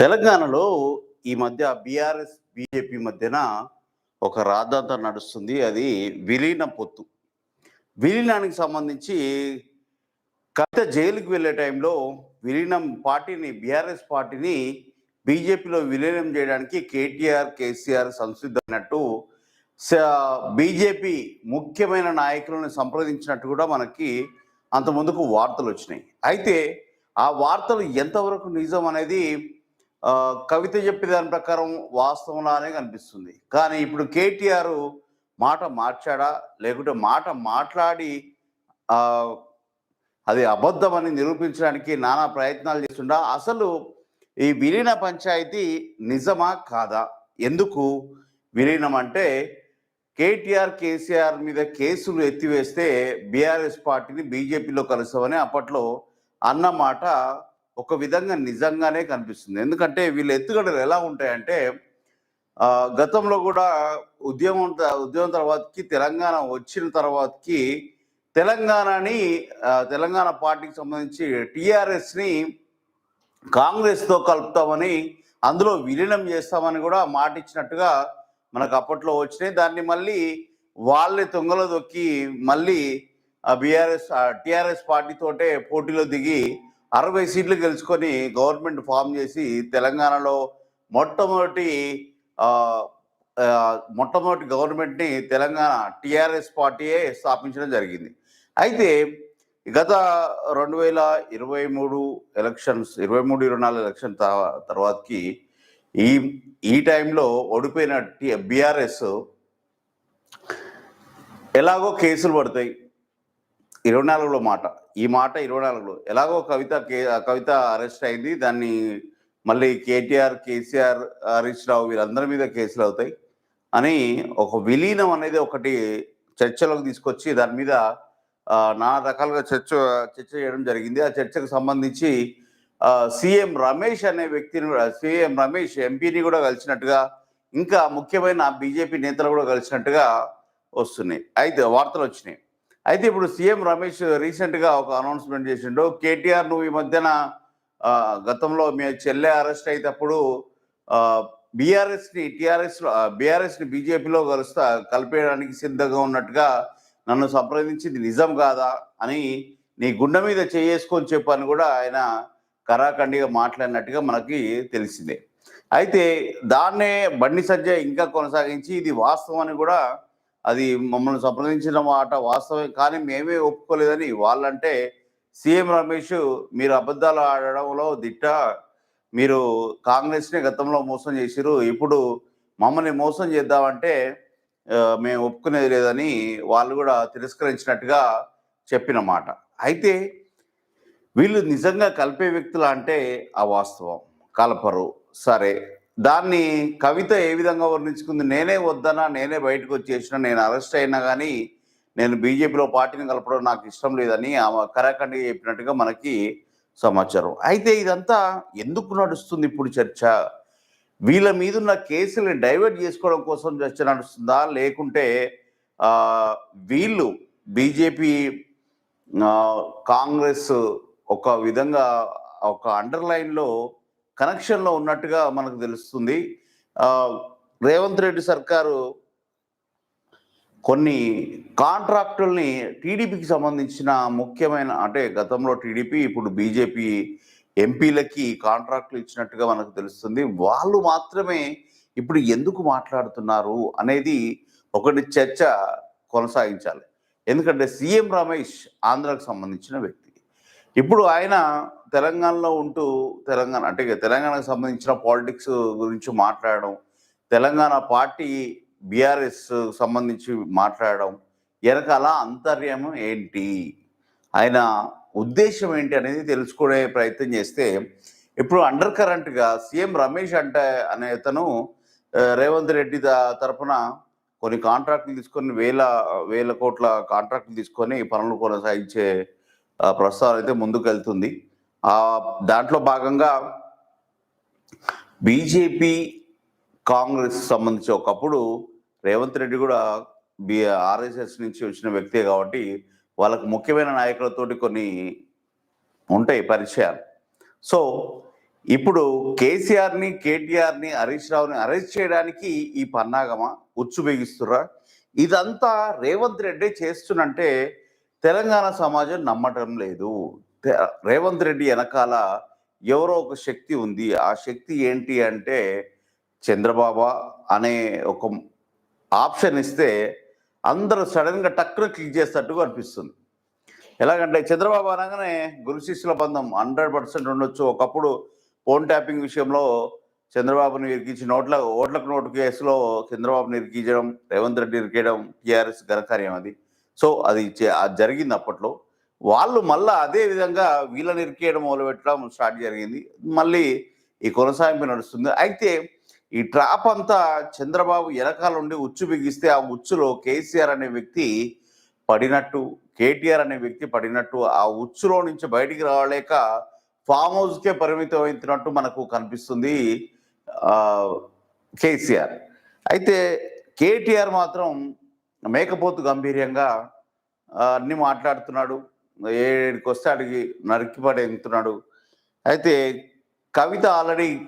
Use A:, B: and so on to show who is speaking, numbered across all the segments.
A: తెలంగాణలో ఈ మధ్య బీఆర్ఎస్ బీజేపీ మధ్యన ఒక రాద్ధాంత నడుస్తుంది. అది విలీన పొత్తు. విలీనానికి సంబంధించి కవిత జైలుకి వెళ్ళే టైంలో విలీనం పార్టీని బీఆర్ఎస్ పార్టీని బీజేపీలో విలీనం చేయడానికి కేటీఆర్ కేసీఆర్ సంసిద్ధమైనట్టు బీజేపీ ముఖ్యమైన నాయకులను సంప్రదించినట్టు కూడా మనకి అంత ముందుకు వార్తలు వచ్చినాయి. అయితే ఆ వార్తలు ఎంతవరకు నిజం అనేది కవిత చెప్పే దాని ప్రకారం వాస్తవంలానే కనిపిస్తుంది. కానీ ఇప్పుడు కేటీఆర్ మాట మార్చాడా? లేకుంటే మాట మాట్లాడి అది అబద్ధమని నిరూపించడానికి నానా ప్రయత్నాలు చేస్తుండా? అసలు ఈ విలీన పంచాయతీ నిజమా కాదా? ఎందుకు విలీనం అంటే కేటీఆర్ కేసీఆర్ మీద కేసులు ఎత్తివేస్తే బీఆర్ఎస్ పార్టీని బీజేపీలో కలుస్తామని అప్పట్లో అన్నమాట ఒక విధంగా నిజంగానే కనిపిస్తుంది. ఎందుకంటే వీళ్ళ ఎత్తుగడలు ఎలా ఉంటాయంటే గతంలో కూడా ఉద్యమం త- ఉద్యమం తర్వాతకి తెలంగాణ వచ్చిన తర్వాతకి తెలంగాణని తెలంగాణ పార్టీకి సంబంధించి టీఆర్ఎస్ని కాంగ్రెస్తో కలుపుతామని అందులో విలీనం చేస్తామని కూడా మాట ఇచ్చినట్టుగా మనకు అప్పట్లో వచ్చినాయి. దాన్ని మళ్ళీ వాళ్ళే తొంగలో దొక్కి మళ్ళీ బీఆర్ఎస్ టిఆర్ఎస్ పార్టీతోటే పోటీలో దిగి అరవై సీట్లు గెలుచుకొని గవర్నమెంట్ ఫామ్ చేసి తెలంగాణలో మొట్టమొదటి మొట్టమొదటి గవర్నమెంట్ని తెలంగాణ టీఆర్ఎస్ పార్టీయే స్థాపించడం జరిగింది. అయితే గత రెండు వేల ఇరవై మూడు ఎలక్షన్స్ ఇరవై మూడు ఇరవై నాలుగు ఎలక్షన్ తర్వాతకి ఈ ఈ టైంలో ఓడిపోయిన బీఆర్ఎస్ ఎలాగో కేసులు పడతాయి. ఇరవై నాలుగులో మాట. ఈ మాట ఇరవై నాలుగులో. ఎలాగో కవిత కే కవిత అరెస్ట్ అయింది. దాన్ని మళ్ళీ కేటీఆర్ కేసీఆర్ హరీష్ రావు వీళ్ళందరి మీద కేసులు అవుతాయి అని ఒక విలీనం అనేది ఒకటి చర్చలోకి తీసుకొచ్చి దాని మీద ఆ, నానా రకాలుగా చర్చ చర్చ చేయడం జరిగింది. ఆ చర్చకు సంబంధించి సీఎం రమేష్ అనే వ్యక్తిని కూడా సీఎం రమేష్ ఎంపీని కూడా కలిసినట్టుగా ఇంకా ముఖ్యమైన బీజేపీ నేతలు కూడా కలిసినట్టుగా వస్తున్నాయి. అయితే వార్తలు వచ్చినాయి. అయితే ఇప్పుడు సీఎం రమేష్ రీసెంట్గా ఒక అనౌన్స్మెంట్ చేసిండు. కేటీఆర్ నువ్వు ఈ మధ్యన గతంలో మీ చెల్లె అరెస్ట్ అయినప్పుడు బీఆర్ఎస్ని టీఆర్ఎస్లో బీఆర్ఎస్ని బీజేపీలో కలుస్తా కలిపేయడానికి సిద్ధంగా ఉన్నట్టుగా నన్ను సంప్రదించింది నిజం కాదా అని నీ గుండె మీద చేసుకొని చెప్పని కూడా ఆయన కరాఖండిగా మాట్లాడినట్టుగా మనకి తెలిసిందే. అయితే దాన్నే బండి సంజయ్ ఇంకా కొనసాగించి ఇది వాస్తవం అని కూడా అది మమ్మల్ని సంప్రదించిన మాట వాస్తవం కానీ మేమే ఒప్పుకోలేదని వాళ్ళంటే సీఎం రమేష్ మీరు అబద్ధాలు ఆడడంలో దిట్ట మీరు కాంగ్రెస్ని గతంలో మోసం చేసిరు ఇప్పుడు మమ్మల్ని మోసం చేద్దామంటే మేము ఒప్పుకునేది లేదని వాళ్ళు కూడా తిరస్కరించినట్టుగా చెప్పిన మాట. అయితే వీళ్ళు నిజంగా కలిపే వ్యక్తులు అంటే ఆ వాస్తవం. కలపరు సరే. దాన్ని కవిత ఏ విధంగా వర్ణించుకుంది? నేనే వద్దనా? నేనే బయటకు వచ్చేసిన? నేను అరెస్ట్ అయినా కానీ నేను బీజేపీలో పార్టీని కలపడం నాకు ఇష్టం లేదని ఆమె కరాఖండ్గా చెప్పినట్టుగా మనకి సమాచారం. అయితే ఇదంతా ఎందుకు నడుస్తుంది ఇప్పుడు చర్చ? వీళ్ళ మీద ఉన్న కేసుల్ని డైవర్ట్ చేసుకోవడం కోసం చర్చ నడుస్తుందా? లేకుంటే వీళ్ళు బీజేపీ కాంగ్రెస్ ఒక విధంగా ఒక అండర్లైన్లో కనెక్షన్లో ఉన్నట్టుగా మనకు తెలుస్తుంది. రేవంత్ రెడ్డి సర్కారు కొన్ని కాంట్రాక్టుల్ని టీడీపీకి సంబంధించిన ముఖ్యమైన అంటే గతంలో టీడీపీ ఇప్పుడు బీజేపీ ఎంపీలకి కాంట్రాక్టులు ఇచ్చినట్టుగా మనకు తెలుస్తుంది. వాళ్ళు మాత్రమే ఇప్పుడు ఎందుకు మాట్లాడుతున్నారు అనేది ఒకటి చర్చ కొనసాగించాలి. ఎందుకంటే సీఎం రమేష్ ఆంధ్రాకు సంబంధించిన వ్యక్తి. ఇప్పుడు ఆయన తెలంగాణలో ఉంటూ తెలంగాణ అంటే ఇక తెలంగాణకు సంబంధించిన పాలిటిక్స్ గురించి మాట్లాడడం తెలంగాణ పార్టీ బీఆర్ఎస్ సంబంధించి మాట్లాడడం వెనకాల అంతర్యం ఏంటి? ఆయన ఉద్దేశం ఏంటి అనేది తెలుసుకునే ప్రయత్నం చేస్తే ఇప్పుడు అండర్ కరెంట్గా సీఎం రమేష్ అంటే అనే అతను రేవంత్ రెడ్డి తరఫున కొన్ని కాంట్రాక్టులు తీసుకొని వేల వేల కోట్ల కాంట్రాక్టులు తీసుకొని పనులు కొనసాగించే ప్రస్తావన అయితే ముందుకు వెళ్తుంది దాంట్లో భాగంగా బీజేపీ కాంగ్రెస్ సంబంధించి ఒకప్పుడు రేవంత్ రెడ్డి కూడా బి ఆర్ఎస్ఎస్ నుంచి వచ్చిన వ్యక్తే కాబట్టి వాళ్ళకు ముఖ్యమైన నాయకులతోటి కొన్ని ఉంటాయి పరిచయాలు. సో ఇప్పుడు కేసీఆర్ని కేటీఆర్ని హరీష్ రావుని అరెస్ట్ చేయడానికి ఈ పన్నాగమా ఉచ్చు బిగిస్తురా ఇదంతా రేవంత్ రెడ్డి చేస్తున్నంటే తెలంగాణ సమాజం నమ్మటం లేదు. రేవంత్ రెడ్డి వెనకాల ఎవరో ఒక శక్తి ఉంది. ఆ శక్తి ఏంటి అంటే చంద్రబాబు అనే ఒక ఆప్షన్ ఇస్తే అందరూ సడన్గా టక్కున క్లిక్ చేసినట్టుగా అనిపిస్తుంది. ఎలాగంటే చంద్రబాబు అనగానే గురు శిష్యుల బంధం హండ్రెడ్ పర్సెంట్ ఉండొచ్చు. ఒకప్పుడు ఫోన్ ట్యాపింగ్ విషయంలో చంద్రబాబుని ఇరికించి నోట్ల ఓట్లకు నోటు కేసులో చంద్రబాబుని ఇరికించడం రేవంత్ రెడ్డి ఇరికేయడం టీఆర్ఎస్ ఘనకార్యం అది. సో అది అది జరిగింది అప్పట్లో. వాళ్ళు మళ్ళీ అదే విధంగా వీళ్ళని ఇరికేయడం మొదలుపెట్టడం స్టార్ట్ జరిగింది. మళ్ళీ ఈ కొనసాగింపు నడుస్తుంది. అయితే ఈ ట్రాప్ అంతా చంద్రబాబు వెనకాల ఉండి ఉచ్చు బిగిస్తే ఆ ఉచ్చులో కేసీఆర్ అనే వ్యక్తి పడినట్టు కేటీఆర్ అనే వ్యక్తి పడినట్టు ఆ ఉచ్చులో నుంచి బయటికి రావలేక ఫామ్ హౌస్కే పరిమితం అవుతున్నట్టు మనకు కనిపిస్తుంది కేసీఆర్. అయితే కేటీఆర్ మాత్రం మేకపోతు గంభీర్యంగా అన్ని మాట్లాడుతున్నాడు. ఏడికి వస్తే అడిగి నరికిపడి పడేస్తున్నాడు అయితే కవిత ఆల్రెడీ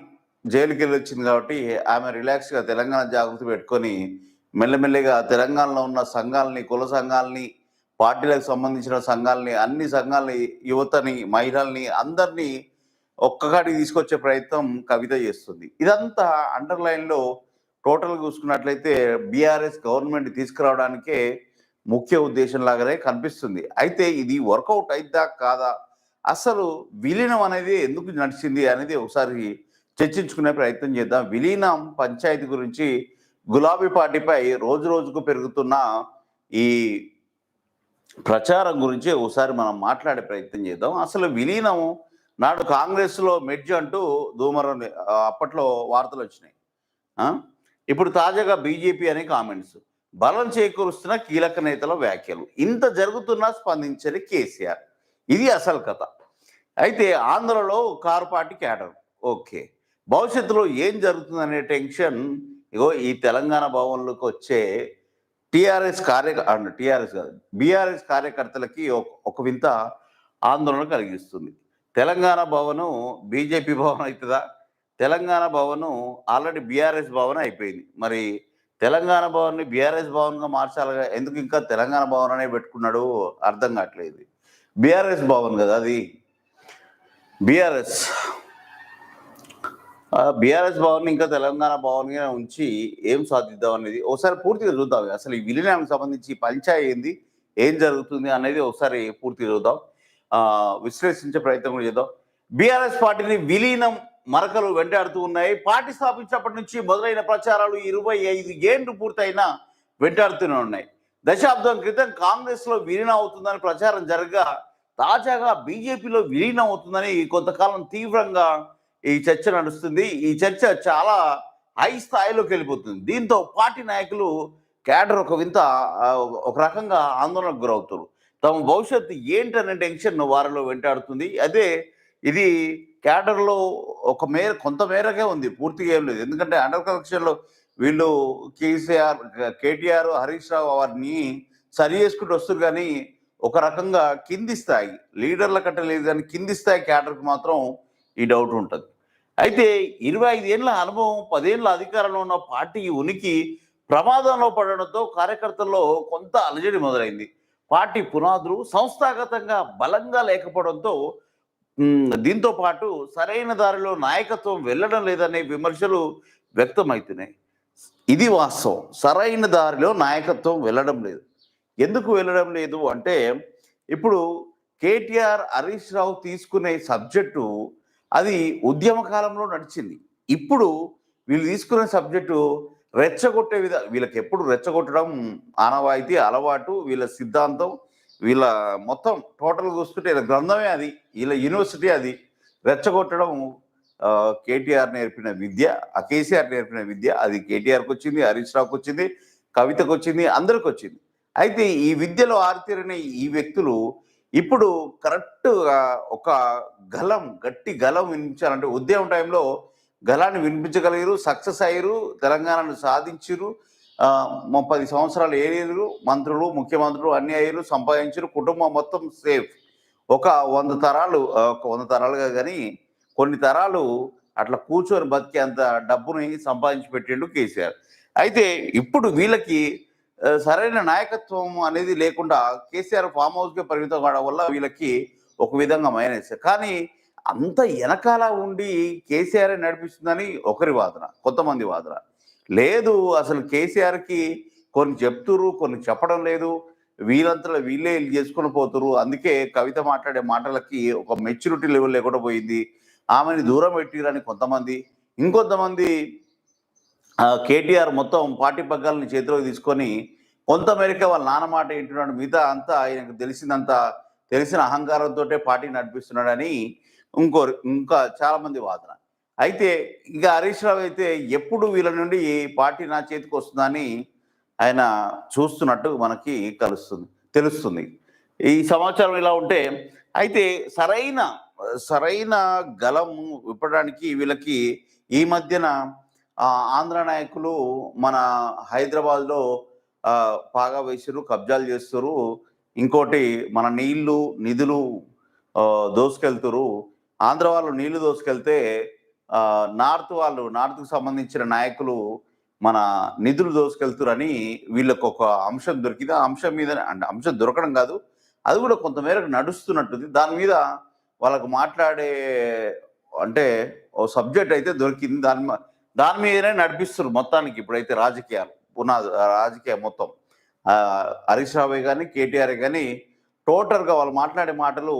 A: జైలుకి వెళ్ళి వచ్చింది కాబట్టి ఆమె రిలాక్స్గా తెలంగాణ జాగృతి పెట్టుకొని మెల్లమెల్లగా తెలంగాణలో ఉన్న సంఘాలని కుల సంఘాలని పార్టీలకు సంబంధించిన సంఘాలని అన్ని సంఘాలని యువతని మహిళల్ని అందరినీ ఒక్కగాడికి తీసుకొచ్చే ప్రయత్నం కవిత చేస్తుంది. ఇదంతా అండర్లైన్లో టోటల్ చూసుకున్నట్లయితే బీఆర్ఎస్ గవర్నమెంట్ తీసుకురావడానికే ముఖ్య ఉద్దేశం లాగానే కనిపిస్తుంది. అయితే ఇది వర్కౌట్ అయిద్దా కాదా? అసలు విలీనం అనేది ఎందుకు నడిచింది అనేది ఒకసారి చర్చించుకునే ప్రయత్నం చేద్దాం. విలీనం పంచాయతీ గురించి గులాబీ పార్టీపై రోజు రోజుకు పెరుగుతున్న ఈ ప్రచారం గురించి ఒకసారి మనం మాట్లాడే ప్రయత్నం చేద్దాం. అసలు విలీనం నాడు కాంగ్రెస్లో మెడ్జ్ అంటూ దూమరం అప్పట్లో వార్తలు వచ్చినాయి. ఇప్పుడు తాజాగా బీజేపీ అనే కామెంట్స్. బలం చేకూరుస్తున్న కీలక నేతల వ్యాఖ్యలు. ఇంత జరుగుతున్నా స్పందించని కేసీఆర్. ఇది అసలు కథ. అయితే ఆంధ్రలో కారు పార్టీ క్యాడర్. ఓకే. భవిష్యత్తులో ఏం జరుగుతుందనే టెన్షన్ ఇగో ఈ తెలంగాణ భవన్లోకి వచ్చే టిఆర్ఎస్ కార్య టిఆర్ఎస్ కాదు. బీఆర్ఎస్ కార్యకర్తలకి ఒక- ఒక వింత ఆందోళన కలిగిస్తుంది. తెలంగాణ భవను బీజేపీ భవన్ అవుతుందా తెలంగాణ భవను ఆల్రెడీ బీఆర్ఎస్ భవన్ అయిపోయింది మరి తెలంగాణ భవన్ని బీఆర్ఎస్ భవన్గా మార్చాలిగా ఎందుకు ఇంకా తెలంగాణ భవన్ అనే పెట్టుకున్నాడు అర్థం కావట్లేదు. బీఆర్ఎస్ భవన్ కదా అది. బీఆర్ఎస్. బీఆర్ఎస్ భవన్ ఇంకా తెలంగాణ భవన్గా ఉంచి ఏం సాధిద్దాం అనేది ఒకసారి పూర్తిగా చూద్దాం. అసలు ఈ విలీనానికి సంబంధించి పంచాయి ఏంది? ఏం జరుగుతుంది అనేది ఒకసారి పూర్తిగా చూద్దాం. విశ్లేషించే ప్రయత్నం కూడా చేద్దాం. బీఆర్ఎస్ పార్టీని విలీనం మరకలు వెంటాడుతూ ఉన్నాయి. పార్టీ స్థాపించినప్పటి నుంచి మొదలైన ప్రచారాలు ఇరవై ఐదు ఏళ్ళు పూర్తయినా వెంటాడుతూనే ఉన్నాయి. దశాబ్దం క్రితం కాంగ్రెస్లో విలీనం అవుతుందని ప్రచారం జరగగా తాజాగా బీజేపీలో విలీనం అవుతుందని కొంతకాలం తీవ్రంగా ఈ చర్చ నడుస్తుంది. ఈ చర్చ చాలా హై స్థాయిలోకి వెళ్ళిపోతుంది. దీంతో పార్టీ నాయకులు క్యాడర్ ఒక వింత ఒక రకంగా ఆందోళనకు గురవుతారు తమ భవిష్యత్తు ఏంటనే టెన్షన్ వారిలో వెంటాడుతుంది. అదే ఇది క్యాడర్లో ఒక మేర కొంత మేరకే ఉంది. పూర్తిగా ఏం లేదు. ఎందుకంటే అండర్ కలెక్షన్లో వీళ్ళు కేసీఆర్ కేటీఆర్ హరీష్ రావు వారిని సరి చేసుకుంటూ వస్తారు కానీ ఒక రకంగా కింది స్థాయి లీడర్ల కంటే లేదు కానీ కింది స్థాయి క్యాడర్కి మాత్రం ఈ డౌట్ ఉంటుంది. అయితే ఇరవై ఐదేళ్ళ అనుభవం పదేళ్ళ అధికారంలో ఉన్న పార్టీ ఉనికి ప్రమాదంలో పడడంతో కార్యకర్తల్లో కొంత అలజడి మొదలైంది. పార్టీ పునాదులు సంస్థాగతంగా బలంగా లేకపోవడంతో దీంతో పాటు సరైన దారిలో నాయకత్వం వెళ్ళడం లేదనే విమర్శలు వ్యక్తమవుతున్నాయి ఇది వాస్తవం. సరైన దారిలో నాయకత్వం వెళ్ళడం లేదు. ఎందుకు వెళ్ళడం లేదు అంటే ఇప్పుడు కేటీఆర్ హరీష్ రావు తీసుకునే సబ్జెక్టు అది ఉద్యమ కాలంలో నడిచింది. ఇప్పుడు వీళ్ళు తీసుకునే సబ్జెక్టు రెచ్చగొట్టే విధ వీళ్ళకి ఎప్పుడు రెచ్చగొట్టడం ఆనవాయితీ అలవాటు వీళ్ళ సిద్ధాంతం వీళ్ళ మొత్తం టోటల్ చూస్తుంటే వీళ్ళ గ్రంథమే అది. వీళ్ళ యూనివర్సిటీ అది. రెచ్చగొట్టడం కేటీఆర్ నేర్పిన విద్య ఆ కేసీఆర్ నేర్పిన విద్య అది కేటీఆర్కి వచ్చింది హరీష్ రావుకి వచ్చింది కవితకు వచ్చింది అందరికి వచ్చింది అయితే ఈ విద్యలో ఆరితేరిన ఈ వ్యక్తులు ఇప్పుడు కరెక్ట్గా ఒక గలం గట్టి గలం వినిపించాలంటే ఉద్యమం టైంలో గలాన్ని వినిపించగలిగారు సక్సెస్ అయ్యారు తెలంగాణను సాధించారు ముప్పై సంవత్సరాలు ఏరియలు మంత్రులు ముఖ్యమంత్రులు అన్ని అయ్యారు సంపాదించారు కుటుంబం మొత్తం సేఫ్. ఒక వంద తరాలు ఒక వంద తరాలుగా కానీ కొన్ని తరాలు అట్లా కూర్చొని బతికే అంత డబ్బుని సంపాదించి పెట్టిండు కేసీఆర్. అయితే ఇప్పుడు వీళ్ళకి సరైన నాయకత్వం అనేది లేకుండా కేసీఆర్ ఫామ్ హౌస్కే పరిమితం కావడం వల్ల వీళ్ళకి ఒక విధంగా మైనస్. కానీ అంత వెనకాల ఉండి కేసీఆర్ నడిపిస్తుందని ఒకరి వాదన కొంతమంది వాదన. లేదు అసలు కేసీఆర్కి కొన్ని చెప్తురు కొన్ని చెప్పడం లేదు. వీళ్ళంతలో వీళ్ళే వీళ్ళు చేసుకుని పోతురు అందుకే కవిత మాట్లాడే మాటలకి ఒక మెచ్యూరిటీ లెవెల్ లేకుండా పోయింది. ఆమెని దూరం పెట్టిరని కొంతమంది. ఇంకొంతమంది ఆ, కేటీఆర్ మొత్తం పార్టీ పగ్గాలని చేతిలోకి తీసుకొని కొంతమేరకే వాళ్ళ నాన్న మాట వింటున్నాడు. మిగతా అంతా ఆయనకు తెలిసినంత తెలిసిన అహంకారంతో పార్టీ నడిపిస్తున్నాడని ఇంకో ఇంకా చాలామంది వాదన. అయితే ఇక హరీష్ రావు అయితే ఎప్పుడు వీళ్ళ నుండి ఈ పార్టీ నా చేతికి వస్తుందని ఆయన చూస్తున్నట్టు మనకి కలుస్తుంది తెలుస్తుంది. ఈ సమాచారం ఇలా ఉంటే అయితే సరైన సరైన గలం విప్పడానికి వీళ్ళకి ఈ మధ్యన ఆంధ్ర నాయకులు మన హైదరాబాద్లో బాగా పాగా వేసారు కబ్జాలు చేస్తారు ఇంకోటి మన నీళ్ళు నిధులు దోసుకెళ్తారు ఆంధ్ర వాళ్ళు నీళ్ళు దోసుకెళ్తే నార్త్ వాళ్ళు నార్త్కు సంబంధించిన నాయకులు మన నిధులు దోసుకెళ్తురని వీళ్ళకు ఒక అంశం దొరికింది. ఆ అంశం మీద అంటే అంశం దొరకడం కాదు అది కూడా కొంతమేరకు నడుస్తున్నట్టుంది. దాని మీద వాళ్ళకు మాట్లాడే అంటే ఓ సబ్జెక్ట్ అయితే దొరికింది. దాని దాని మీదనే నడిపిస్తున్నారు మొత్తానికి ఇప్పుడైతే రాజకీయాలు పునాది రాజకీయ మొత్తం. హరీష్ రావే కానీ కేటీఆర్ కానీ టోటల్గా వాళ్ళు మాట్లాడే మాటలు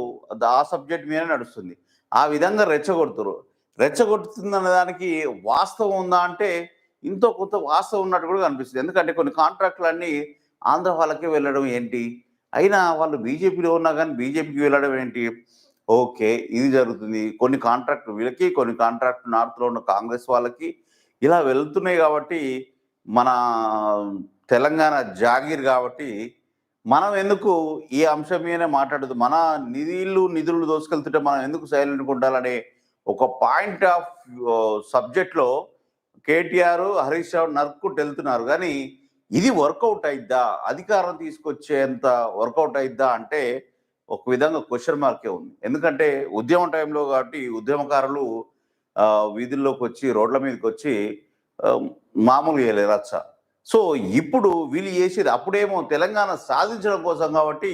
A: ఆ సబ్జెక్ట్ మీదనే నడుస్తుంది. ఆ విధంగా రెచ్చగొడుతురు రెచ్చగొడుతుందన్న దానికి వాస్తవం ఉందా అంటే ఇంతో కొంత వాస్తవం ఉన్నట్టు కూడా కనిపిస్తుంది. ఎందుకంటే కొన్ని కాంట్రాక్టులన్నీ ఆంధ్ర వాళ్ళకే వెళ్ళడం ఏంటి? అయినా వాళ్ళు బీజేపీలో ఉన్నా కానీ బీజేపీకి వెళ్ళడం ఏంటి? ఓకే ఇది జరుగుతుంది. కొన్ని కాంట్రాక్ట్ వీళ్ళకి కొన్ని కాంట్రాక్ట్ నార్త్లో ఉన్న కాంగ్రెస్ వాళ్ళకి ఇలా వెళ్తున్నాయి కాబట్టి మన తెలంగాణ జాగీర్ కాబట్టి మనం ఎందుకు ఈ అంశం మీదనే మాట్లాడదు మన నిధులు నిధులు దోసుకెళ్తుంటే మనం ఎందుకు సైలెంట్గా ఉండాలనే ఒక పాయింట్ ఆఫ్ సబ్జెక్ట్లో కేటీఆర్ హరీష్ రావు నరుక్కుంటూ వెళ్తున్నారు కానీ ఇది వర్కౌట్ అయిద్దా? అధికారం తీసుకొచ్చేంత వర్కౌట్ అయిద్దా అంటే ఒక విధంగా క్వశ్చన్ మార్కే ఉంది. ఎందుకంటే ఉద్యమం టైంలో కాబట్టి ఉద్యమకారులు వీధుల్లోకి వచ్చి రోడ్ల మీదకి వచ్చి మామూలు చేయలేరు రచ్చ సో ఇప్పుడు వీళ్ళు చేసేది అప్పుడేమో తెలంగాణ సాధించడం కోసం కాబట్టి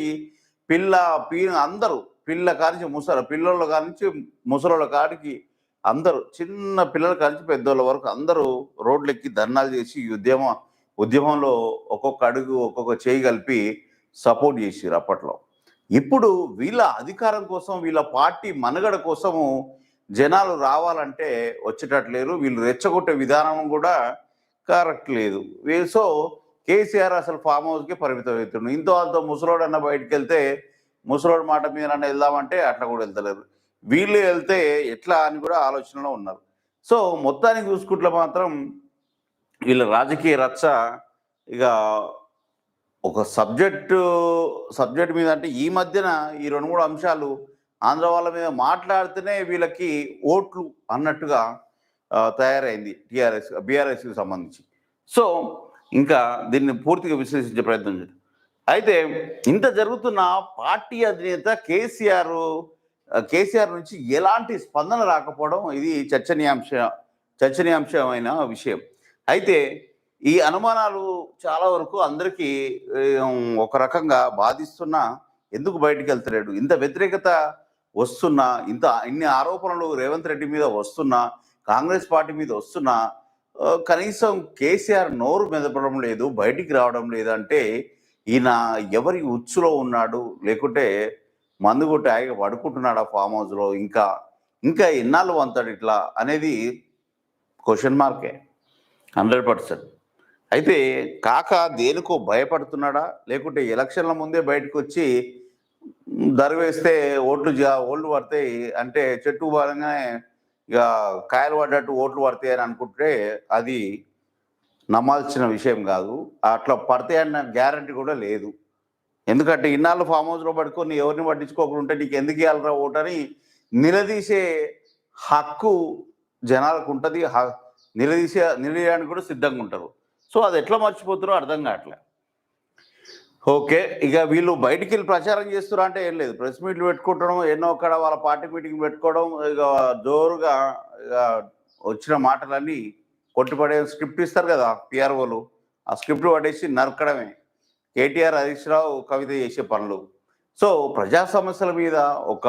A: పిల్ల పీన అందరూ పిల్ల కానించి ముసలి పిల్లల కానించి ముసలోళ్ళ కాడికి అందరూ చిన్న పిల్లల కానించి పెద్దోళ్ళ వరకు అందరూ రోడ్లెక్కి ధర్నాలు చేసి ఈ ఉద్యమ ఉద్యమంలో ఒక్కొక్క అడుగు ఒక్కొక్క చేయి కలిపి సపోర్ట్ చేసిరు అప్పట్లో. ఇప్పుడు వీళ్ళ అధికారం కోసం వీళ్ళ పార్టీ మనుగడ కోసము జనాలు రావాలంటే వచ్చేటట్లేరు వీళ్ళు రెచ్చగొట్టే విధానం కూడా కరెక్ట్ లేదు. సో కేసీఆర్ అసలు ఫామ్ హౌస్కి పరిమితం అవుతున్నాడు ఇంతో అంత ముసలోడన్న బయటకు బయటికి వెళ్తే ముసలోడు మాట మీద వెళ్దామంటే అట్లా కూడా వెళ్తలేరు. వీళ్ళు వెళ్తే ఎట్లా అని కూడా ఆలోచనలో ఉన్నారు. సో మొత్తానికి చూసుకుంటే మాత్రం వీళ్ళ రాజకీయ రచ్చ ఇక ఒక సబ్జెక్టు సబ్జెక్ట్ మీద అంటే ఈ మధ్యన ఈ రెండు మూడు అంశాలు ఆంధ్ర వాళ్ళ మీద మాట్లాడితేనే వీళ్ళకి ఓట్లు అన్నట్టుగా తయారైంది టీఆర్ఎస్ బీఆర్ఎస్కి సంబంధించి. సో ఇంకా దీన్ని పూర్తిగా విశ్లేషించే ప్రయత్నం చేద్దాం. అయితే ఇంత జరుగుతున్న పార్టీ అధినేత కేసీఆర్ కేసీఆర్ నుంచి ఎలాంటి స్పందన రాకపోవడం ఇది చర్చనీయాంశ చర్చనీయాంశమైన విషయం. అయితే ఈ అనుమానాలు చాలా వరకు అందరికీ ఒక రకంగా బాధిస్తున్నా ఎందుకు బయటికి వెళ్తలేడు? ఇంత వ్యతిరేకత వస్తున్నా ఇంత ఇన్ని ఆరోపణలు రేవంత్ రెడ్డి మీద వస్తున్నా కాంగ్రెస్ పార్టీ మీద వస్తున్నా కనీసం కేసీఆర్ నోరు మెదపడం లేదు బయటికి రావడం లేదంటే ఈయన ఎవరి ఉచ్చులో ఉన్నాడు? లేకుంటే మందు కొట్టి ఆయన పడుకుంటున్నాడు ఆ ఫామ్ హౌస్లో ఇంకా ఇంకా ఎన్నాళ్ళు వంతాడు ఇట్లా అనేది క్వశ్చన్ మార్కే హండ్రెడ్ పర్సెంట్. అయితే కాక దేనికో భయపడుతున్నాడా? లేకుంటే ఎలక్షన్ల ముందే బయటకు వచ్చి ధర ఓట్లు జా- ఓట్లు పడతాయి అంటే చెట్టు పడంగానే ఇక కాయలు పడ్డట్టు ఓట్లు పడతాయి అని అనుకుంటే అది నమ్మాల్సిన విషయం కాదు. అట్లా పడతాయి అన్న గ్యారంటీ కూడా లేదు. ఎందుకంటే ఇన్నాళ్ళు ఫామ్ హౌస్లో పడుకొని ఎవరిని పట్టించుకోకుండా ఉంటే నీకు ఎందుకు ఇవ్వాలరా ఓటని నిలదీసే హక్కు జనాలకు ఉంటుంది. నిలదీసే నిలదీయడానికి కూడా సిద్ధంగా ఉంటారు. సో అది ఎట్లా మర్చిపోతారో అర్థం కావట్లే. ఓకే ఇక వీళ్ళు బయటికి వెళ్ళి ప్రచారం చేస్తున్నా అంటే ఏం లేదు. ప్రెస్ మీట్లు పెట్టుకుంటడం ఎన్నో అక్కడ వాళ్ళ పార్టీ మీటింగ్ పెట్టుకోవడం ఇక జోరుగా ఇక వచ్చిన మాటలన్నీ కొట్టుపడే స్క్రిప్ట్ ఇస్తారు కదా పిఆర్ఓలు ఆ స్క్రిప్ట్ పడేసి నరకడమే. కేటీఆర్ హరీష్ రావు కవిత చేసే పనులు. సో ప్రజా సమస్యల మీద ఒక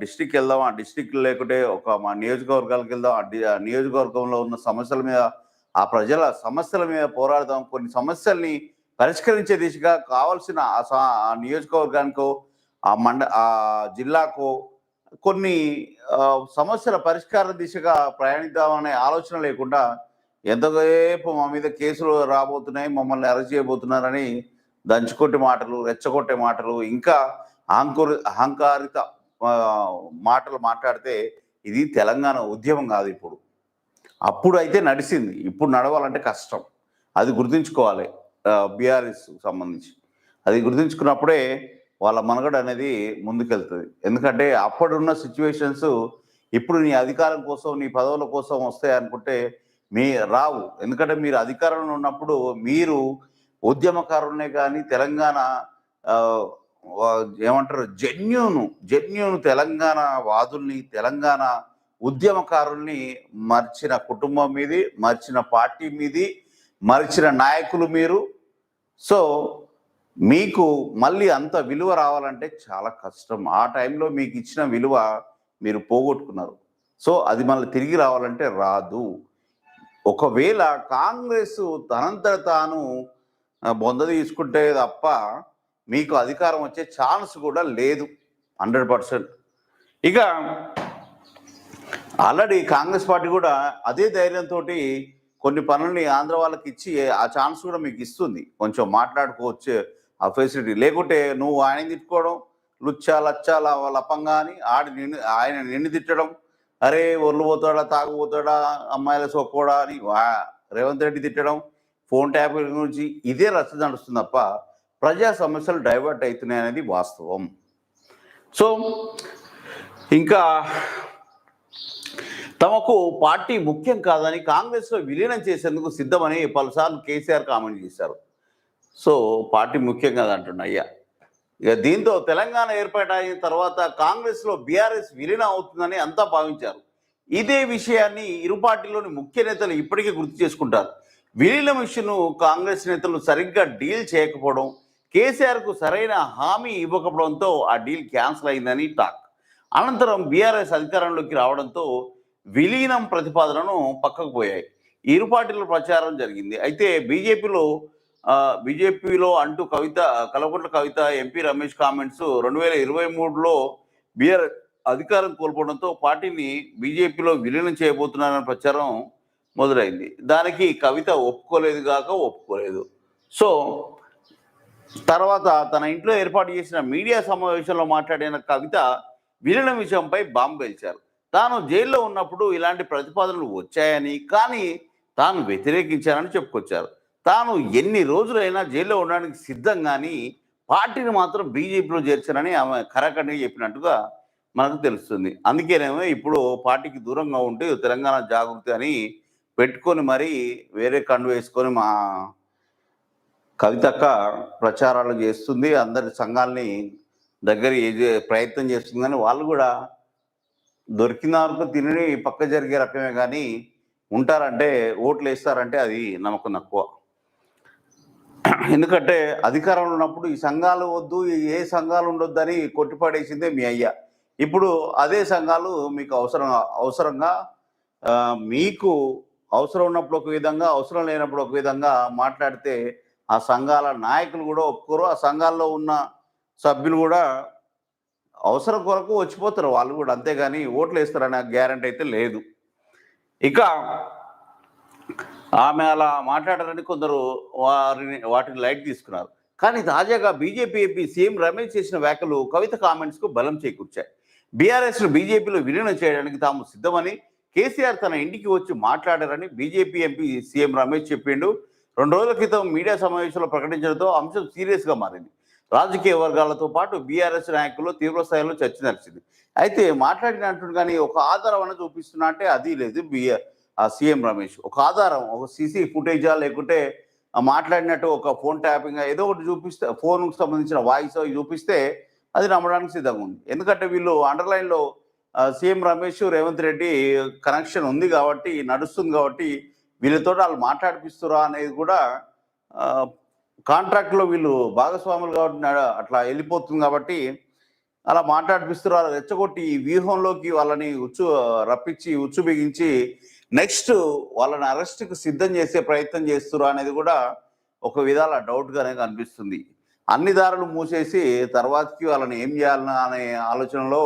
A: డిస్టిక్ వెళ్దాం ఆ డిస్టిక్ లేకుంటే ఒక మా నియోజకవర్గాలకు వెళ్దాం ఆ నియోజకవర్గంలో ఉన్న సమస్యల మీద ఆ ప్రజల సమస్యల మీద పోరాడదాం. కొన్ని సమస్యల్ని పరిష్కరించే దిశగా కావాల్సిన ఆ ఆ నియోజకవర్గానికో ఆ మండ ఆ జిల్లాకో కొన్ని సమస్యల పరిష్కార దిశగా ప్రయాణిద్దామనే ఆలోచన లేకుండా ఎంతసేపు మా మీద కేసులు రాబోతున్నాయి మమ్మల్ని అరెస్ట్ చేయబోతున్నారని దంచుకొట్టే మాటలు రెచ్చగొట్టే మాటలు ఇంకా అహంకరి అహంకారిత మాటలు మాట్లాడితే ఇది తెలంగాణ ఉద్యమం కాదు ఇప్పుడు. అప్పుడు అయితే నడిచింది ఇప్పుడు నడవాలంటే కష్టం. అది గుర్తుంచుకోవాలి బీఆర్ఎస్ సంబంధించి. అది గుర్తుంచుకున్నప్పుడే వాళ్ళ మనుగడ అనేది ముందుకెళ్తుంది. ఎందుకంటే అప్పుడున్న సిచ్యువేషన్స్ ఇప్పుడు నీ అధికారం కోసం నీ పదవుల కోసం వస్తాయి అనుకుంటే మీ రావు. ఎందుకంటే మీరు అధికారంలో ఉన్నప్పుడు మీరు ఉద్యమకారులనే కానీ తెలంగాణ ఏమంటారు జెన్యూన్ జెన్యూన్ తెలంగాణ వాదుల్ని తెలంగాణ ఉద్యమకారుల్ని మర్చిన కుటుంబం మీది మర్చిన పార్టీ మీది మరిచిన నాయకులు మీరు. సో మీకు మళ్ళీ అంత విలువ రావాలంటే చాలా కష్టం. ఆ టైంలో మీకు ఇచ్చిన విలువ మీరు పోగొట్టుకున్నారు. సో అది మళ్ళీ తిరిగి రావాలంటే రాదు. ఒకవేళ కాంగ్రెస్ తనంతట తాను బొంద తీసుకుంటే తప్ప మీకు అధికారం వచ్చే ఛాన్స్ కూడా లేదు. Hundred percent. ఇక ఆల్రెడీ కాంగ్రెస్ పార్టీ కూడా అదే ధైర్యంతో కొన్ని పనుల్ని ఆంధ్ర వాళ్ళకి ఇచ్చి ఆ ఛాన్స్ కూడా మీకు ఇస్తుంది. కొంచెం మాట్లాడుకోవచ్చు ఆ ఫెసిలిటీ లేకుంటే నువ్వు ఆయన తిట్టుకోవడం లుచ్చా లచ్చాల లపంగా అని ఆడి నిన్ను ఆయన నిన్ను తిట్టడం అరే ఒళ్ళు పోతాడా తాగుపోతాడా అమ్మాయిల సొక్కోడా అని రేవంత్ రెడ్డి తిట్టడం ఫోన్ ట్యాప్ గురించి ఇదే రచ్చ నడుస్తుంది తప్ప ప్రజా సమస్యలు డైవర్ట్ అవుతున్నాయి అనేది వాస్తవం. సో ఇంకా తమకు పార్టీ ముఖ్యం కాదని కాంగ్రెస్లో విలీనం చేసేందుకు సిద్ధమని పలుసార్లు కేసీఆర్ కామెంట్ చేశారు. సో పార్టీ ముఖ్యం కాదంటున్నా అయ్యా. ఇక దీంతో తెలంగాణ ఏర్పాటు అయిన తర్వాత కాంగ్రెస్లో బీఆర్ఎస్ విలీనం అవుతుందని అంతా భావించారు. ఇదే విషయాన్ని ఇరు పార్టీలోని ముఖ్య నేతలు ఇప్పటికే గుర్తు చేసుకుంటారు. విలీనం విషయంను కాంగ్రెస్ నేతలు సరిగ్గా డీల్ చేయకపోవడం కేసీఆర్కు సరైన హామీ ఇవ్వకపోవడంతో ఆ డీల్ క్యాన్సిల్ అయిందని టాక్. అనంతరం బీఆర్ఎస్ అధికారంలోకి రావడంతో విలీనం ప్రతిపాదనను పక్కకు పోయాయి. ఇరు పార్టీల ప్రచారం జరిగింది. అయితే బీజేపీలో బీజేపీలో అంటూ కవిత కలవకుంట్ల కవిత ఎంపీ రమేష్ కామెంట్స్ రెండు వేల ఇరవై మూడులో బీఆర్ అధికారం కోల్పోవడంతో పార్టీని బీజేపీలో విలీనం చేయబోతున్నారన్న ప్రచారం మొదలైంది. దానికి కవిత ఒప్పుకోలేదు కాక ఒప్పుకోలేదు. సో తర్వాత తన ఇంట్లో ఏర్పాటు చేసిన మీడియా సమావేశంలో మాట్లాడిన కవిత విలీనం విషయంపై బాంబు పేల్చారు. తాను జైల్లో ఉన్నప్పుడు ఇలాంటి ప్రతిపాదనలు వచ్చాయని కానీ తాను వ్యతిరేకించానని చెప్పుకొచ్చారు. తాను ఎన్ని రోజులైనా జైల్లో ఉండడానికి సిద్ధం కానీ పార్టీని మాత్రం బీజేపీలో చేర్చానని ఆమె కరాఖండిగా చెప్పినట్టుగా మనకు తెలుస్తుంది. అందుకేనేమో ఇప్పుడు పార్టీకి దూరంగా ఉంటే తెలంగాణ జాగృతి అని పెట్టుకొని మరీ వేరే కండు వేసుకొని మా కవితక్క ప్రచారాలు చేస్తుంది. అందరి సంఘాలని దగ్గర ప్రయత్నం చేస్తుంది కానీ వాళ్ళు కూడా దొరికిన వరకు తిని పక్క జరిగే రకమే కానీ ఉంటారంటే ఓట్లు వేస్తారంటే అది నమ్మకం తక్కువ. ఎందుకంటే అధికారంలో ఉన్నప్పుడు ఈ సంఘాలు వద్దు ఏ సంఘాలు ఉండొద్దు అని కొట్టిపడేసిందే మీ అయ్య. ఇప్పుడు అదే సంఘాలు మీకు అవసరం అవసరంగా మీకు అవసరం ఉన్నప్పుడు ఒక విధంగా అవసరం లేనప్పుడు ఒక విధంగా మాట్లాడితే ఆ సంఘాల నాయకులు కూడా ఒప్పుకోరు. ఆ సంఘాల్లో ఉన్న సభ్యులు కూడా అవసరం కొరకు వచ్చిపోతారు. వాళ్ళు కూడా అంతేగాని ఓట్లు వేస్తారనే గ్యారంటీ అయితే లేదు. ఇక ఆమె అలా మాట్లాడారని కొందరు వారిని వాటిని లైట్ తీసుకున్నారు. కానీ తాజాగా బీజేపీ ఎంపీ సీఎం రమేష్ చేసిన వ్యాఖ్యలు కవిత కామెంట్స్కు బలం చేకూర్చాయి. బీఆర్ఎస్ బీజేపీలో విలీనం చేయడానికి తాము సిద్ధమని కేసీఆర్ తన ఇంటికి వచ్చి మాట్లాడారని బీజేపీ ఎంపీ సీఎం రమేష్ చెప్పిండు. రెండు రోజుల క్రితం మీడియా సమావేశంలో ప్రకటించడంతో అంశం సీరియస్గా మారింది. రాజకీయ వర్గాలతో పాటు బీఆర్ఎస్ నాయకులు తీవ్ర స్థాయిలో చర్చ నడిచింది. అయితే మాట్లాడినట్టు కానీ ఒక ఆధారం అనేది చూపిస్తున్నా అంటే అది లేదు. బిఆర్ ఆ సీఎం రమేష్. ఒక ఆధారం ఒక సీసీ ఫుటేజా లేకుంటే మాట్లాడినట్టు ఒక ఫోన్ ట్యాపింగ్ ఏదో ఒకటి చూపిస్తే ఫోన్కు సంబంధించిన వాయిస్ చూపిస్తే అది నమ్మడానికి సిద్ధంగా ఉంది. ఎందుకంటే వీళ్ళు అండర్లైన్లో సీఎం రమేష్ రేవంత్ రెడ్డి కనెక్షన్ ఉంది కాబట్టి నడుస్తుంది కాబట్టి వీళ్ళతో వాళ్ళు మాట్లాడిపిస్తురా అనేది కూడా కాంట్రాక్ట్లో వీళ్ళు భాగస్వాములు కాబట్టి అట్లా వెళ్ళిపోతుంది కాబట్టి అలా మాట్లాడిపిస్తున్నారు. అలా రెచ్చగొట్టి ఈ వ్యూహంలోకి వాళ్ళని ఉచ్చు రప్పించి ఉచ్చు బిగించి నెక్స్ట్ వాళ్ళని అరెస్ట్కు సిద్ధం చేసే ప్రయత్నం చేస్తున్నారు అనేది కూడా ఒక విధాల డౌట్గానే కనిపిస్తుంది అన్ని దారులు మూసేసి తర్వాతకి వాళ్ళని ఏం చేయాలన్నా అనే ఆలోచనలో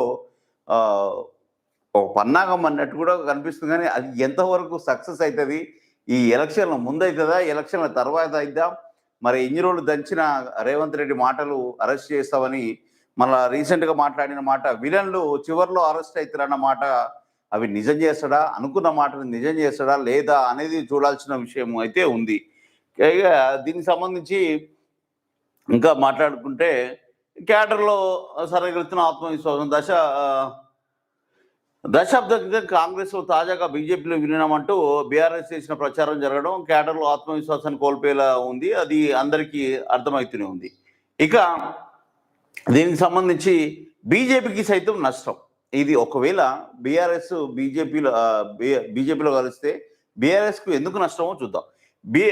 A: ఒక పన్నాగం అన్నట్టు కూడా కనిపిస్తుంది. కానీ అది ఎంతవరకు సక్సెస్ అవుతుంది ఈ ఎలక్షన్ల ముందు అవుతుందా ఎలక్షన్ల తర్వాత అయిద్దా? మరి ఎన్ని రోజులు దంచిన రేవంత్ రెడ్డి మాటలు అరెస్ట్ చేస్తామని మళ్ళీ రీసెంట్గా మాట్లాడిన మాట విలన్లు చివరిలో అరెస్ట్ అవుతారన్న మాట అవి నిజం చేస్తాడా? అనుకున్న మాటను నిజం చేస్తాడా? లేదా అనేది చూడాల్సిన విషయం అయితే ఉంది. ఇక దీనికి సంబంధించి ఇంకా మాట్లాడుకుంటే క్యాడర్లో సరగలుతున్న ఆత్మవిశ్వాసం దశ దశాబ్దం క్రితం కాంగ్రెస్లో తాజాగా బీజేపీలో విలీనమంటూ బీఆర్ఎస్ చేసిన ప్రచారం జరగడం క్యాడర్లో ఆత్మవిశ్వాసాన్ని కోల్పోయేలా ఉంది. అది అందరికీ అర్థమవుతూనే ఉంది. ఇక దీనికి సంబంధించి బీజేపీకి సైతం నష్టం. ఇది ఒకవేళ బీఆర్ఎస్ బీజేపీలో బీజేపీలో కలిస్తే బీఆర్ఎస్కు ఎందుకు నష్టమో చూద్దాం. బీ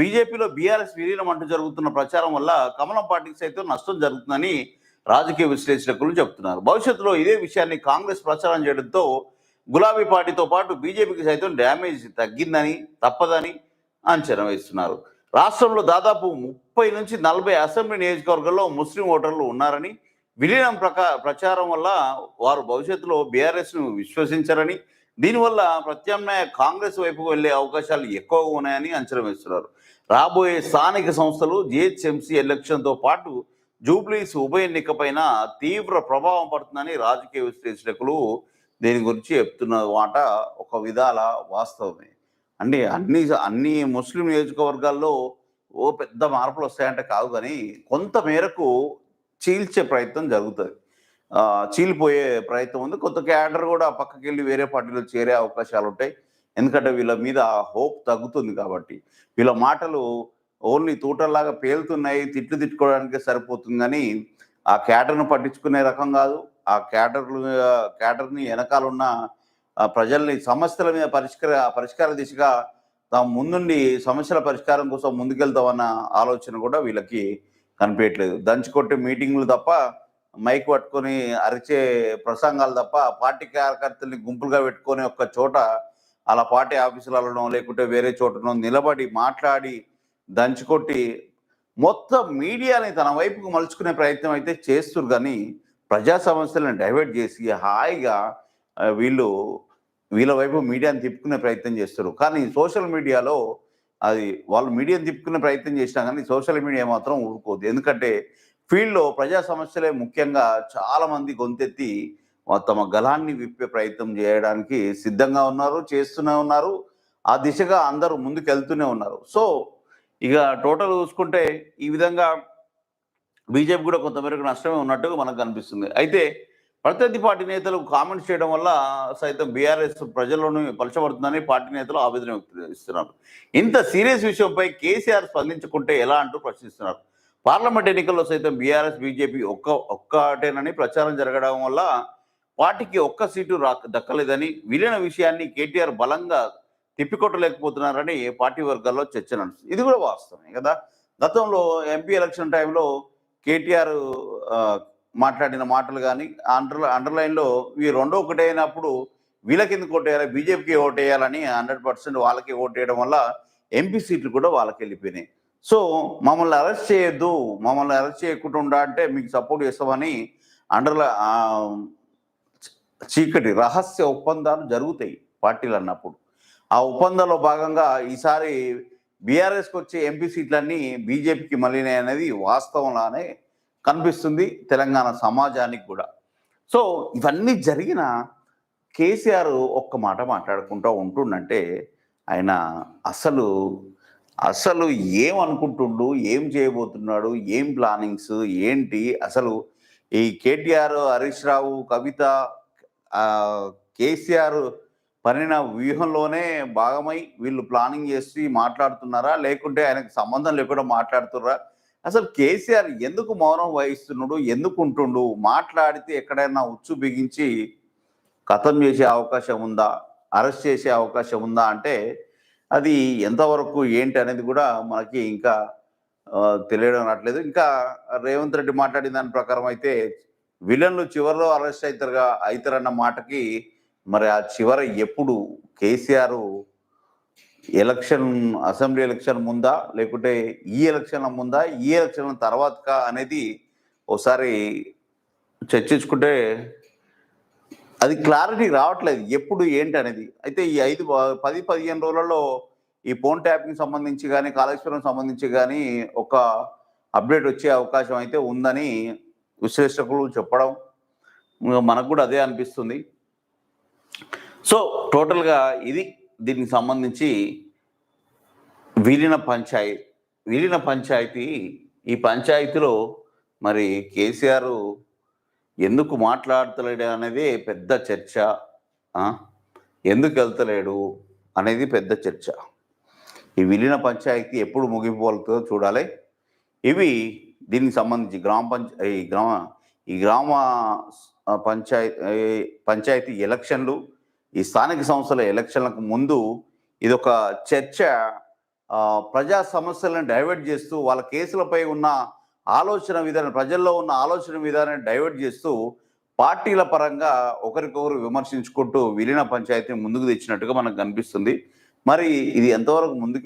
A: బీజేపీలో బీఆర్ఎస్ విలీనం అంటూ జరుగుతున్న ప్రచారం వల్ల కమలం పార్టీకి సైతం నష్టం జరుగుతుందని రాజకీయ విశ్లేషకులు చెప్తున్నారు. భవిష్యత్తులో ఇదే విషయాన్ని కాంగ్రెస్ ప్రచారం చేయడంతో గులాబీ పార్టీతో పాటు బీజేపీకి సైతం డ్యామేజ్ తగ్గిందని తప్పదని అంచనా వేస్తున్నారు. రాష్ట్రంలో దాదాపు ముప్పై నుంచి నలభై అసెంబ్లీ నియోజకవర్గాల్లో ముస్లిం ఓటర్లు ఉన్నారని విలీనం ప్రకా ప్రచారం వల్ల వారు భవిష్యత్తులో బీఆర్ఎస్ను విశ్వసించరని దీనివల్ల ప్రత్యామ్నాయ కాంగ్రెస్ వైపుకు వెళ్ళే అవకాశాలు ఎక్కువగా ఉన్నాయని అంచనా వేస్తున్నారు. రాబోయే స్థానిక సంస్థలు జిహెచ్ఎంసీ ఎలక్షన్తో పాటు జూబ్లీస్ ఉప ఎన్నికపైన తీవ్ర ప్రభావం పడుతుందని రాజకీయ విశ్లేషకులు దీని గురించి చెప్తున్న మాట ఒక విధాల వాస్తవమే. అంటే అన్ని అన్ని ముస్లిం నియోజకవర్గాల్లో ఓ పెద్ద మార్పులు వస్తాయంటే కాదు కానీ కొంత మేరకు చీల్చే ప్రయత్నం జరుగుతుంది. చీలిపోయే ప్రయత్నం ఉంది. కొంత క్యాడర్ కూడా పక్కకి వెళ్ళి వేరే పార్టీలో చేరే అవకాశాలు ఉంటాయి ఎందుకంటే వీళ్ళ మీద హోప్ తగ్గుతుంది కాబట్టి. వీళ్ళ మాటలు ఓన్లీ తూటల్లాగా పేలుతున్నాయి తిట్లు తిట్టుకోవడానికే సరిపోతుంది కానీ ఆ క్యాడర్ను పట్టించుకునే రకం కాదు. ఆ క్యాడర్లు క్యాడర్ని వెనకాలన్న ప్రజల్ని సమస్యల మీద పరిష్కార పరిష్కార దిశగా తాము ముందుండి సమస్యల పరిష్కారం కోసం ముందుకెళ్తామన్న ఆలోచన కూడా వీళ్ళకి కనిపించట్లేదు దంచుకొట్టే మీటింగ్లు తప్ప మైక్ పట్టుకొని అరిచే ప్రసంగాలు తప్ప పార్టీ కార్యకర్తల్ని గుంపులుగా పెట్టుకొని ఒక్క చోట అలా పార్టీ ఆఫీసులలో లేకుంటే వేరే చోటనో నిలబడి మాట్లాడి దంచుకొట్టి మొత్తం మీడియాని తన వైపుకు మలుచుకునే ప్రయత్నం అయితే చేస్తున్నారు కానీ ప్రజా సమస్యలను డైవర్ట్ చేసి హాయిగా వీళ్ళు వీళ్ళ వైపు మీడియాని తిప్పుకునే ప్రయత్నం చేస్తారు కానీ సోషల్ మీడియాలో అది వాళ్ళు మీడియాని తిప్పుకునే ప్రయత్నం చేసినా కానీ సోషల్ మీడియా మాత్రం ఊరుకోదు. ఎందుకంటే ఫీల్డ్లో ప్రజా సమస్యలే ముఖ్యంగా చాలామంది గొంతెత్తి తమ గలాన్ని విప్పే ప్రయత్నం చేయడానికి సిద్ధంగా ఉన్నారు చేస్తూనే ఉన్నారు. ఆ దిశగా అందరూ ముందుకెళ్తూనే ఉన్నారు. సో ఇక టోటల్ చూసుకుంటే ఈ విధంగా బీజేపీ కూడా కొంతమేరకు నష్టమే ఉన్నట్టుగా మనకు కనిపిస్తుంది. అయితే ప్రత్యర్థి పార్టీ నేతలు కామెంట్స్ చేయడం వల్ల సైతం బీఆర్ఎస్ ప్రజలను పలచబడుతుందని పార్టీ నేతలు ఆవేదన వ్యక్తమిస్తున్నారు ఇంత సీరియస్ విషయంపై కేసీఆర్ స్పందించుకుంటే ఎలా అంటూ ప్రశ్నిస్తున్నారు. పార్లమెంట్ ఎన్నికల్లో సైతం బీఆర్ఎస్ బీజేపీ ఒక్క ఒక్కటేనని ప్రచారం జరగడం వల్ల పార్టీకి ఒక్క సీటు రా దక్కలేదని విలీన విషయాన్ని కేటీఆర్ బలంగా తిప్పికొట్టలేకపోతున్నారని పార్టీ వర్గాల్లో చర్చ నడుస్తుంది. ఇది కూడా వాస్తవమే కదా. గతంలో ఎంపీ ఎలక్షన్ టైంలో కేటీఆర్ మాట్లాడిన మాటలు కానీ అండర్ అండర్లైన్లో ఈ రెండో ఒకటి అయినప్పుడు వీళ్ళకి ఎందుకు ఓటేయాలి బీజేపీకి ఓటేయాలని హండ్రెడ్ పర్సెంట్ వాళ్ళకి ఓటేయడం వల్ల ఎంపీ సీట్లు కూడా వాళ్ళకి వెళ్ళిపోయినాయి. సో మమ్మల్ని అరెస్ట్ చేయొద్దు. మమ్మల్ని అరెస్ట్ చేయకుండా అంటే మీకు సపోర్ట్ చేస్తామని అండర్ల చీకటి రహస్య ఒప్పందాలు జరుగుతాయి పార్టీలు అన్నప్పుడు. ఆ ఒప్పందంలో భాగంగా ఈసారి బీఆర్ఎస్కి వచ్చే ఎంపీ సీట్లన్నీ బీజేపీకి మళ్ళీనాయి అనేది వాస్తవంలానే కనిపిస్తుంది తెలంగాణ సమాజానికి కూడా. సో ఇవన్నీ జరిగిన కేసీఆర్ ఒక్క మాట మాట్లాడుకుంటూ ఉంటుండంటే ఆయన అసలు అసలు ఏం అనుకుంటుండు ఏం చేయబోతున్నాడు ఏం ప్లానింగ్స్ ఏంటి అసలు ఈ కేటీఆర్ హరీష్ రావు కవిత కేసీఆర్ పనిన వ్యూహంలోనే భాగమై వీళ్ళు ప్లానింగ్ చేసి మాట్లాడుతున్నారా? లేకుంటే ఆయనకు సంబంధం లేకుండా మాట్లాడుతున్నారా? అసలు కేసీఆర్ ఎందుకు మౌనం వహిస్తున్నాడు? ఎందుకు ఉంటుండు? మాట్లాడితే ఎక్కడైనా ఉచ్చు బిగించి ఖతం చేసే అవకాశం ఉందా? అరెస్ట్ చేసే అవకాశం ఉందా? అంటే అది ఎంతవరకు ఏంటి అనేది కూడా మనకి ఇంకా తెలియడం రావట్లేదు. ఇంకా రేవంత్ రెడ్డి మాట్లాడిన దాని ప్రకారం అయితే విలన్లు చివరిలో అరెస్ట్ అవుతారుగా అవుతారన్న మాటకి మరి ఆ చివర ఎప్పుడు కేసీఆర్ ఎలక్షన్ అసెంబ్లీ ఎలక్షన్ ముందా? లేకుంటే ఈ ఎలక్షన్ల ముందా? ఈ ఎలక్షన్ల తర్వాత అనేది ఒకసారి చర్చించుకుంటే అది క్లారిటీ రావట్లేదు. ఎప్పుడు ఏంటి అనేది. అయితే ఈ ఐదు పది పదిహేను రోజులలో ఈ ఫోన్ ట్యాపింగ్ సంబంధించి కానీ కాళేశ్వరం సంబంధించి కానీ ఒక అప్డేట్ వచ్చే అవకాశం అయితే ఉందని విశ్లేషకులు చెప్పడం మనకు కూడా అదే అనిపిస్తుంది. సో టోటల్గా ఇది. దీనికి సంబంధించి విలీన పంచాయతీ విలీన పంచాయతీ ఈ పంచాయతీలో మరి కేసీఆర్ ఎందుకు మాట్లాడతలేడు అనేది పెద్ద చర్చ ఎందుకు వెళ్తలేడు అనేది పెద్ద చర్చ. ఈ విలీన పంచాయతీ ఎప్పుడు ముగిపోతుందో చూడాలి. ఇవి దీనికి సంబంధించి గ్రామ పంచ ఈ గ్రామ ఈ గ్రామ పంచాయతీ పంచాయతీ ఎలక్షన్లు ఈ స్థానిక సంస్థల ఎలక్షన్లకు ముందు ఇది ఒక చర్చ ఆ, ప్రజా సమస్యలను డైవర్ట్ చేస్తూ వాళ్ళ కేసులపై ఉన్న ఆలోచన విధానం ప్రజల్లో ఉన్న ఆలోచన విధానాన్ని డైవర్ట్ చేస్తూ పార్టీల పరంగా ఒకరికొకరు విమర్శించుకుంటూ విలీన పంచాయతీని ముందుకు తెచ్చినట్టుగా మనకు కనిపిస్తుంది. మరి ఇది ఎంతవరకు ముందుకు